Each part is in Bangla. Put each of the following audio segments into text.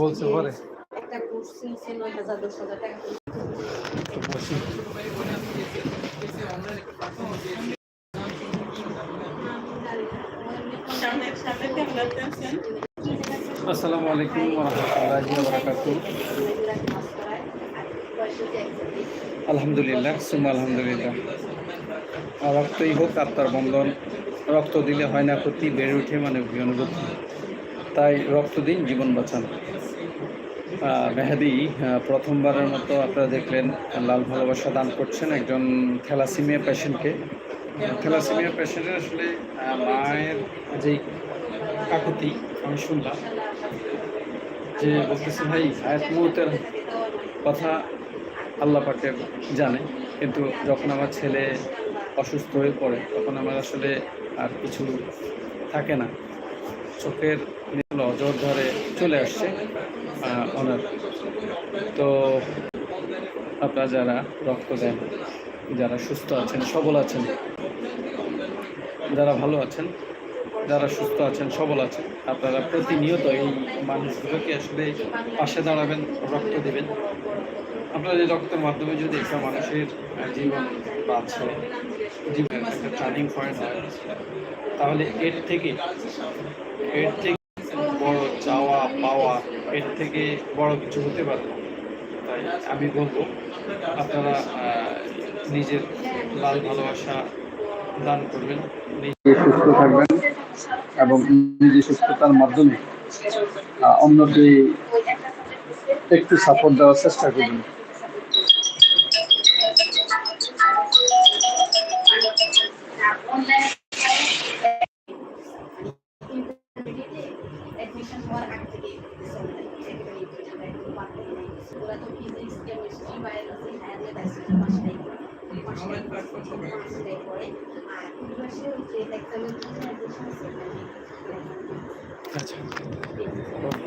বলছে পরে? একটা কোর্স নিচ্ছে নয় হাজার দশ হাজার টাকা আসসালামু আলাইকুম রহমতুল্লাহি বারাকাতু আলহামদুলিল্লাহ সুম্মা আলহামদুলিল্লাহ। রক্তই হোক আত্মার বন্ধন। রক্ত দিলে হয় না ক্ষতি বেড়ে উঠে মানে অনুভূতি। তাই রক্ত দিন জীবন বাঁচান। মেহেদি প্রথমবারের মতো আপনারা দেখলেন, লাল ভালোবাসা দান করছেন একজন থ্যালাসিমিয়া পেশেন্টকে। থ্যালাসিমিয়া পেশেন্টের আসলে মায়ের যেই কাকুতি, আমি শুনলাম যে বলতেছে, ভাই, আয়াত মুহূর্তের কথা আল্লাহ পাকে জানে, কিন্তু যখন আমার ছেলে অসুস্থ হয়ে পড়ে, তখন আমার আসলে আর কিছু থাকে না। চোখের নীল অজর ধরে চলে আসছে ওনার। তো আপনারা যারা রক্ত দেন, যারা সুস্থ আছেন, সবল আছেন, যারা ভালো আছেন, যারা সুস্থ আছেন, সবল আছেন, আপনারা প্রতিনিয়ত এই মানুষগুলোকে আসলে পাশে দাঁড়াবেন, রক্ত দেবেন। আপনার এই রক্তের মাধ্যমে যদি একটা মানুষের জীবন বাঁচে, জীবনের একটা টার্নিং পয়েন্ট তাহলে এর থেকে এর থেকে পাওয়া এর থেকে বড় কিছু হতে পারে। তাই আমি বলব, আপনারা নিজের লাল ভালোবাসা দান করবেন। সুস্থ থাকবেন এবং নিজে সুস্থতার মাধ্যমে অন্যকে একটু সাপোর্ট দেওয়ার চেষ্টা করবেন।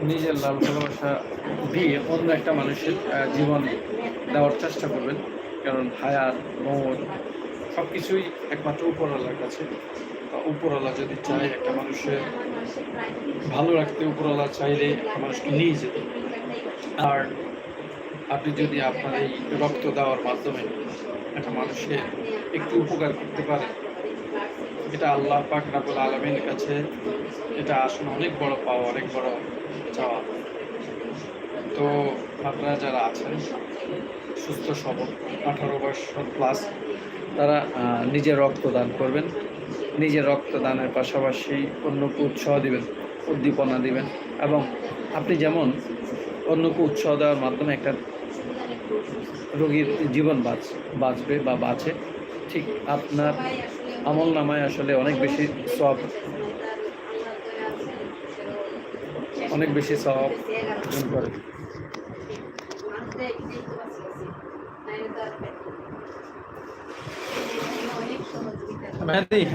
নিজের লাল ভালোবাসা দিয়ে অন্য একটা মানুষের জীবন দেওয়ার চেষ্টা করবেন। কারণ হায়াত মৌত সব কিছুই একমাত্র উপরওয়ালার কাছে। উপরওয়ালা যদি চায় একটা মানুষের ভালো রাখতে, উপরওয়ালা চাইলে একটা মানুষকে নিয়ে যেতে। আর আপনি যদি আপনার এই রক্ত দেওয়ার মাধ্যমে একটা মানুষের একটু উপকার করতে পারেন, এটা আল্লাহ পাক রাবুল আলমীর কাছে এটা আসলে অনেক বড় পাওয়া, অনেক বড় চাওয়া। তো আপনারা যারা আছেন, সুস্থ, সবল, আঠারো বছর প্লাস তারা নিজের রক্তদান করবেন। নিজের রক্তদানের পাশাপাশি অন্যকে উৎসাহ দিবেন, উদ্দীপনা দিবেন। এবং আপনি যেমন অন্যকে উৎসাহ দেওয়ার মাধ্যমে একটা রোগীর জীবন বাঁচ, বাঁচবে বা বাঁচে। ঠিক, আপনার আমল নামায় আসলে অনেক বেশি সব অনেক বেশি সব করে।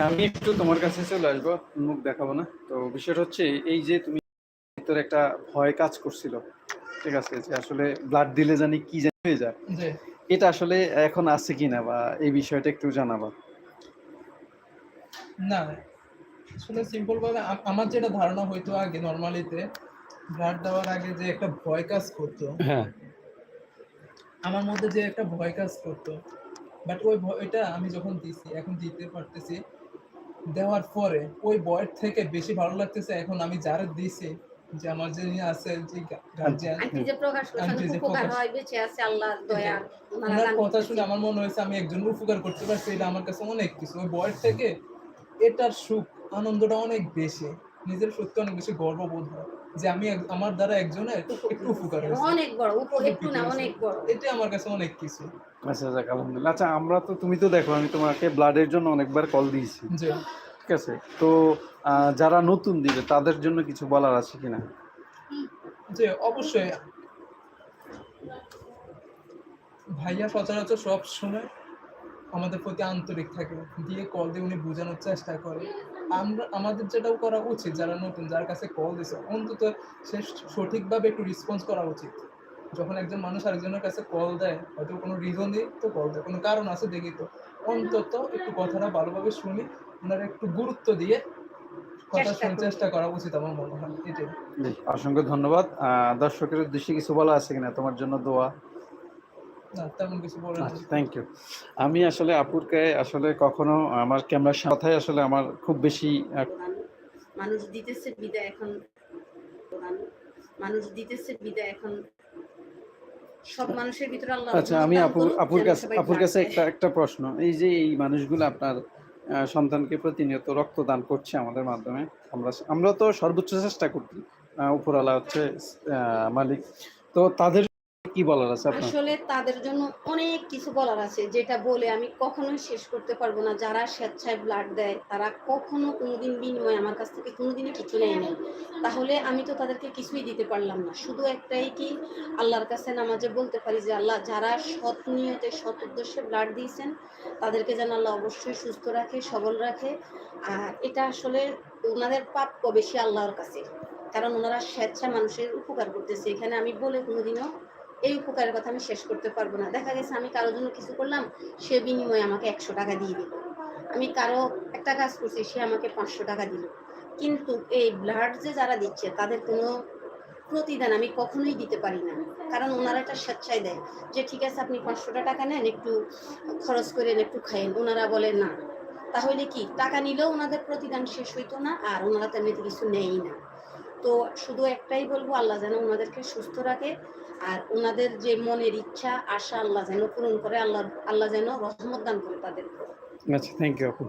আমি একটু তোমার কাছে চলে আসব, মুখ দেখাবো না। তো বিষয়টা হচ্ছে, এই যে তুমি একটা ভয় কাজ করছিল ঠিক আছে যে আসলে ব্লাড দিলে জানি কি জানি হয়ে যায়। এটা আসলে এখন আছে কিনা বা এই বিষয়টা একটু জানাবা। না আসলে সিম্পল ভাবে আমার যেটা ধারণা হইতো আগে নর্মালিতে ব্লাড দেওয়ার আগে যে একটা ভয় কাজ করতো হ্যাঁ। আমার মধ্যে যে একটা ভয় কাজ করতো বাট ওই ভয়টা আমি যখন দিছি এখন দিতে পারতেছি দেওয়ার পরে ওই ভয়ের থেকে বেশি ভালো লাগতেছে এখন আমি যারা দিছি যে আমার যে আছে যে গার্জিয়ান আন্টি যে প্রকাশ উপকার হয় বেঁচে আছে আল্লাহর দয়া ওনারা কথা শুনে আমার মনে হয়েছে আমি একজন উপকার করতে পারছি এটা আমার কাছে অনেক কিছু। ওই বয়স থেকে এটার সুখ আনন্দটা অনেক বেশি। নিজের সত্যি অনেক বেশি গর্ববোধ হয় যে আমি আমার দ্বারা একজনের একটু উপকার হয়েছে। অনেক বড় একটু না অনেক বড়। এটা আমার কাছে অনেক কিছু। আচ্ছা আলহামদুলিল্লাহ। আচ্ছা আমরা তো তুমি তো দেখো আমি তোমাকে ব্লাডের জন্য অনেকবার কল দিয়েছি। ঠিক আছে। তো যারা নতুন দিবে, তাদের জন্য কিছু বলার আছে কিনা? যে অবশ্যই। ভাইয়া সচরাচর সব সময় আমাদের প্রতি আন্তরিক থাকে। দিয়ে কল দিয়ে উনি বোঝানোর চেষ্টা করে। আমরা, আমাদের যেটাও করা উচিত, যারা নতুন, যার কাছে কল দিছে, অন্তত সে সঠিকভাবে একটু রেসপন্স করা উচিত। যখন একজন মানুষ আরেকজনের কাছে কল দেয় হয়তো কোনো রিজন দিয়ে তো কল দেয় কোনো কারণ আছে দেখি তো। অন্তত একটু কথাটা ভালোভাবে শুনি ওনারা একটু গুরুত্ব দিয়ে কথা চেষ্টা শুনে চেষ্টা করা উচিত আমার মনে হয় এটাই। অসংখ্য ধন্যবাদ। দর্শকের উদ্দেশ্যে কিছু বলা আছে কিনা? তোমার জন্য দোয়া। তেমন কিছু বলে না আচ্ছা থ্যাংক ইউ আমি আসলে আপুরকে আসলে কখনো আমার ক্যামেরার সাথে আসলে আমার খুব বেশি মানুষ দিতেছে বিদায় এখন। মানুষ দিতেছে বিদায় এখন। সব মানুষের ভিতরে আল্লাহ আচ্ছা আমি দান আপুর আপুর কাছে আপুর কাছে একটা একটা প্রশ্ন। এই যে এই মানুষগুলো আপনার সন্তানকে প্রতিনিয়ত রক্তদান করছে আমাদের মাধ্যমে আমরা আমরা তো সর্বোচ্চ চেষ্টা করছি আহ, উপরওয়ালা হচ্ছে আহ, মালিক। তো তাদের কি বলার আছে আপনার? আসলে তাদের জন্য অনেক কিছু বলার আছে, যেটা বলে আমি কখনোই শেষ করতে পারব না। যারা স্বেচ্ছায় ব্লাড দেয়, তারা কখনো কোনোদিন বিনিময়ে আমার কাছ থেকে কোনোদিনই কিছু নেয় নাই। তাহলে আমি তো তাদেরকে কিছুই দিতে পারলাম না। শুধু একটাই কি, আল্লাহর কাছে নামাজে বলতে পারি যে, আল্লাহ যারা সৎ নিয়তে সৎ উদ্দেশ্যে ব্লাড দিয়েছেন, তাদেরকে যেন আল্লাহ অবশ্যই সুস্থ রাখে, সবল রাখে। আর এটা আসলে ওনাদের প্রাপ্য বেশি আল্লাহর কাছে? কারণ ওনারা স্বেচ্ছা মানুষের উপকার করতেছে। এখানে আমি বলে কোনোদিনও এই উপকারের কথা আমি শেষ করতে পারব না। দেখা গেছে আমি কারোর জন্য কিছু করলাম, সে বিনিময়ে আমাকে একশো টাকা দিয়ে দিল। আমি কারও একটা কাজ করছি, সে আমাকে পাঁচশো টাকা দিল। কিন্তু এই ব্লাড যে যারা দিচ্ছে, তাদের কোনো প্রতিদান আমি কখনোই দিতে পারি না। কারণ ওনারা একটা স্বেচ্ছায় দেয় যে, ঠিক আছে, আপনি পাঁচশোটা টাকা নেন, একটু খরচ করেন, একটু খাইন ওনারা বলে, না। তাহলে কি? টাকা নিলেও ওনাদের প্রতিদান শেষ হইতো না, আর ওনারা তেমনিতে কিছু নেয়ই না। তো শুধু একটাই বলব আল্লাহ যেন ওনাদেরকে সুস্থ রাখে আর ওনাদের যে মনের ইচ্ছা আশা আল্লাহ যেন পূরণ করে আল্লাহ আল্লাহ যেন রহমত দান করে তাদের। আচ্ছা থ্যাংক ইউ আপু।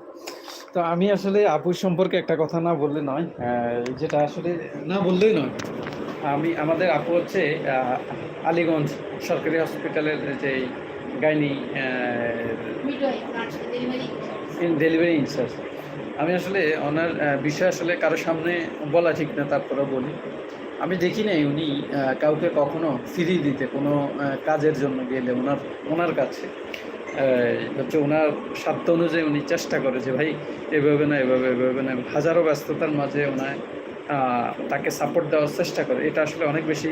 তো আমি আসলে আপুর সম্পর্কে একটা কথা না বললে নয় যেটা আসলে না বললেই নয়। আমি আমাদের আপু হচ্ছে আলীগঞ্জ সরকারি হসপিটালের যে গাইনি ডেলিভারি ইনচার্জ আমি আসলে ওনার বিষয় আসলে কারোর সামনে বলা ঠিক না তারপরে বলি। আমি দেখি নাই উনি কাউকে কখনো ফ্রি দিতে, কোনো কাজের জন্য গেলে ওনার ওনার কাছে। হচ্ছে ওনার সাধ্য অনুযায়ী উনি চেষ্টা করে যে, ভাই, এভাবে না, এভাবে এভাবে না। হাজারো ব্যস্ততার মাঝে ওনায় তাকে সাপোর্ট দেওয়ার চেষ্টা করে। এটা আসলে অনেক বেশি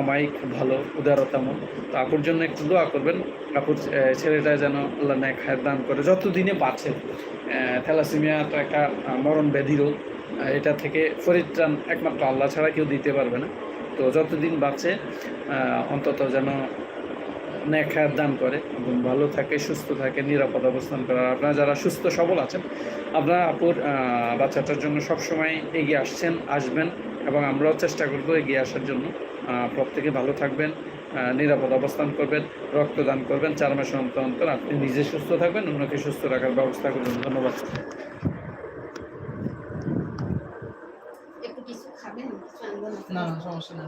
অমায়িক, ভালো উদারতামূল তো আপুর জন্য একটু দোয়া করবেন। আপুর ছেলেটা যেন আল্লাহ ন্যাক দান করে, যতদিনে বাঁচে। থ্যালাসিমিয়া তো একটা মরণ ব্যাধি রোগ। এটা থেকে পরিত্রাণ একমাত্র আল্লাহ ছাড়া কেউ দিতে পারবে না। তো যতদিন বাঁচে অন্তত যেন হায়াত দান করে। এবং ভালো থাকে, সুস্থ থাকে, নিরাপদ অবস্থান করে। আর আপনারা যারা সুস্থ, সবল আছেন, আপনারা আপুর বাচ্চাটার জন্য সবসময় এগিয়ে আসছেন, আসবেন। এবং আমরাও চেষ্টা করব এগিয়ে আসার জন্য। প্রত্যেকে ভালো থাকবেন। নিরাপদ অবস্থান করবেন রক্তদান করবেন চার মাস অন্তর অন্তর আপনি নিজে সুস্থ থাকবেন অন্যকে সুস্থ রাখার ব্যবস্থা করবেন। ধন্যবাদ। না না সমস্যা না